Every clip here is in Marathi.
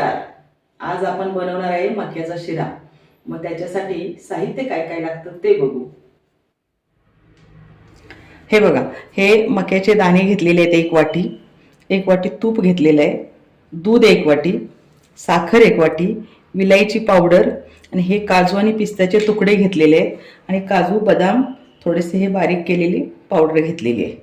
आज आपण बनवणार आहे मक्याचा शिरा. मग त्याच्यासाठी साहित्य काय काय लागतं ते बघू. हे बघा हे मक्याचे दाणे घेतलेले आहेत एक वाटी. एक वाटी तूप घेतलेलं आहे. दूध एक वाटी साखर एक वाटी विलायची पावडर आणि हे काजू आणि पिस्त्याचे तुकडे घेतलेले आहेत. आणि काजू बदाम थोडेसे हे बारीक केलेली पावडर घेतलेली आहे.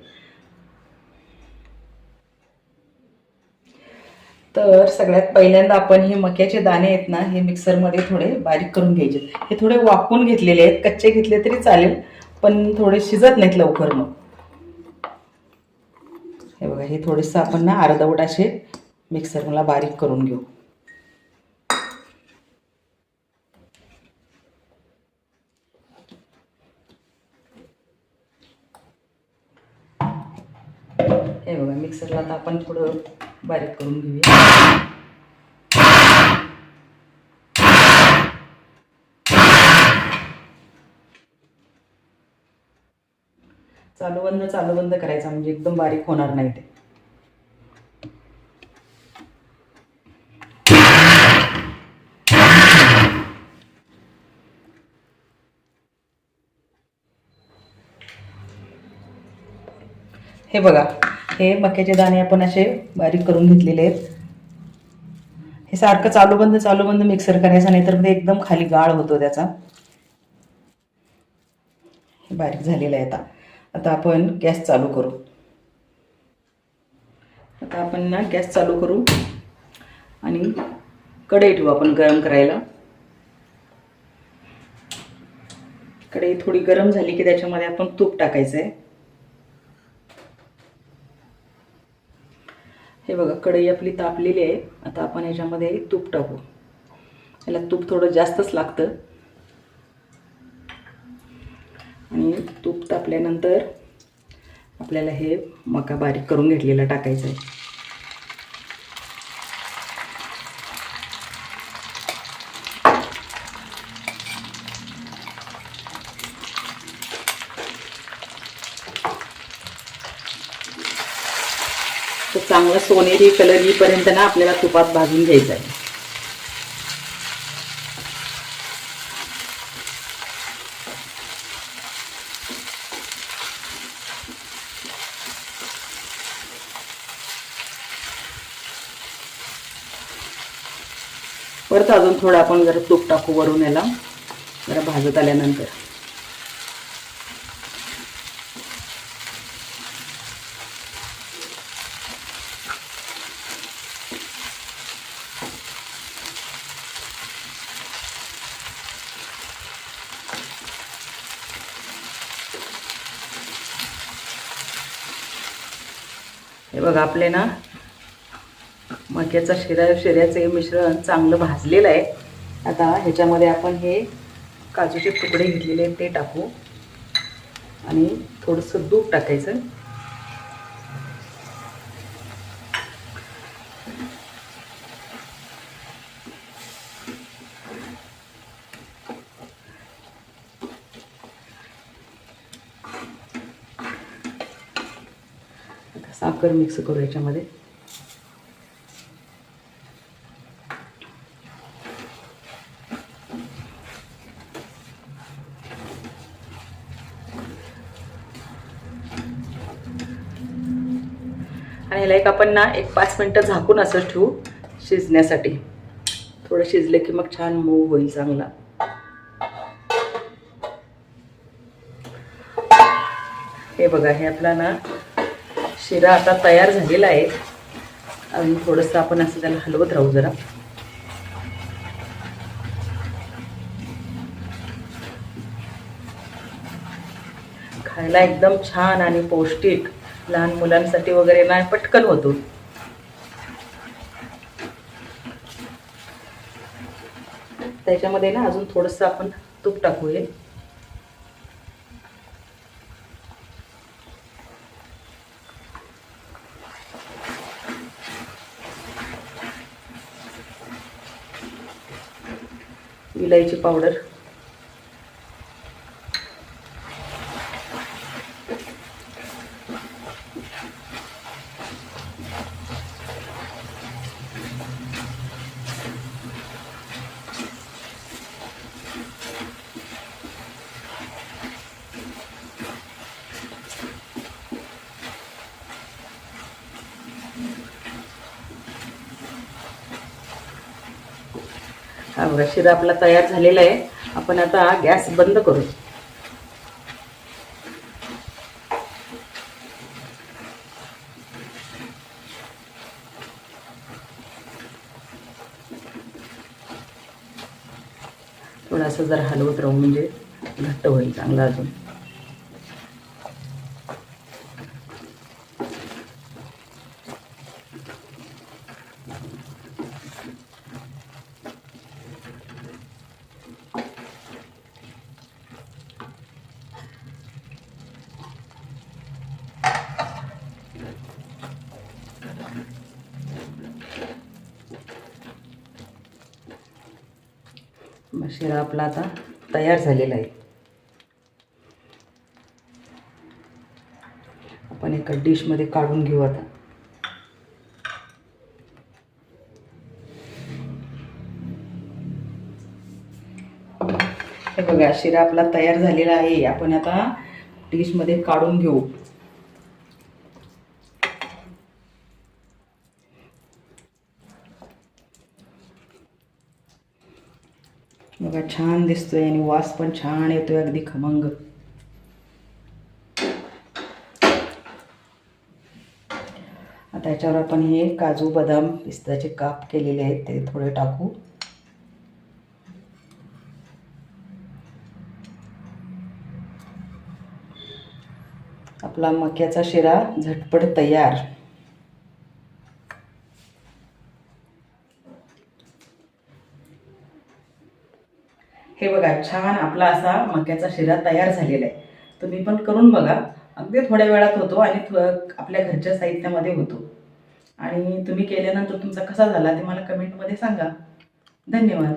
तर सगळ्यात पहिल्यांदा आपण हे मक्याचे दाणे आहेत ना हे मिक्सरमध्ये थोडे बारीक करून घ्यायचे. हे थोडे वाकून घेतलेले आहेत कच्चे घेतले तरी चालेल पण थोडे शिजत नाहीत लवकर मग. हे बघा हे थोडेसं आपण ना अर्धवट असे मिक्सरला बारीक करून घेऊ. हे बघा मिक्सरला आता आपण थोडं बारीक करून घेऊया. चालू बंद चालू बंद करायचा म्हणजे एकदम बारीक होणार नाही ते. हे बघा हे मक्याचे दाणे आपण असे बारीक करून घेतलेले आहेत. हे सारखं चालू बंद चालू बंद मिक्सर करायचं नाही तर ते एकदम खाली गाळ होतो त्याचा. हे बारीक झालेलं आहे आता. आता आपण गॅस चालू करू. आता आपण ना गॅस चालू करू आणि कढई ठेवू आपण गरम करायला. कढई थोडी गरम झाली की त्याच्यामध्ये आपण तूप टाकायचं आहे हे बघा कढई आपली तापलेली आहे. आता आपण ह्याच्यामध्ये तूप टाकू. याला तूप थोडं जास्तच लागतं. आणि तूप तापल्यानंतर आपल्याला हे मका बारीक करून घेतलेला टाकायचं आहे. तर चांगला सोनेरी कलर येईपर्यंत ना आपल्याला तुपात भाजून घ्यायचं आहे. परत अजून थोडं आपण जरा तूप टाकू वरून याला. जरा भाजत आल्यानंतर. हे बघा आपले ना मक्याचा शिरा शिऱ्याचं हे मिश्रण चांगलं भाजलेलं आहे. आता ह्याच्यामध्ये आपण हे काजूचे तुकडे घेतलेले आहेत ते टाकू. आणि थोडंसं दूध टाकायचं. आता साखर मिक्स करू याच्यामध्ये. आणि ह्याला एक आपण ना एक पाच मिनटं झाकून असं ठेवू शिजण्यासाठी. थोडं शिजले की मग छान मऊ होईल चांगला. हे बघा हे आपला ना शिरा आता तयार झालेला आहे. आणि थोडंसं आपण असं त्याला हलवत राहू जरा. खायला एकदम छान आणि पौष्टिक लहान मुलांसाठी वगैरे ना पटकन होतो. त्याच्यामध्ये ना अजून थोडंसं आपण तूप टाकूया. विलायची पावडर. हा बघा शिरा आपला तयार झालेला आहे. आपण आता गॅस बंद करू. थोडासा जर हलवत राहू म्हणजे घट्ट होईल चांगला अजून. मग शिरा आपला आता तयार झालेला आहे. आपण एका डिशमध्ये काढून घेऊ आता. हे बघा शिरा आपला तयार झालेला आहे. आपण आता डिशमध्ये काढून घेऊ. बघा छान दिसतोय आणि वास पण छान येतोय अगदी खमंग. आता याच्यावर आपण हे काजू बदाम पिस्ताचे काप केलेले आहेत ते थोडे टाकू. आपला मक्याचा शिरा झटपट तयार. हे बघा छान आपला असा मक्याचा शिरा तयार झालेला आहे. तुम्ही पण करून बघा. अगदी थोड्या वेळात होतो आणि आपल्या घरच्या साहित्यामध्ये होतो. आणि तुम्ही केल्यानंतर तुमचा कसा झाला ते मला कमेंटमध्ये सांगा. धन्यवाद.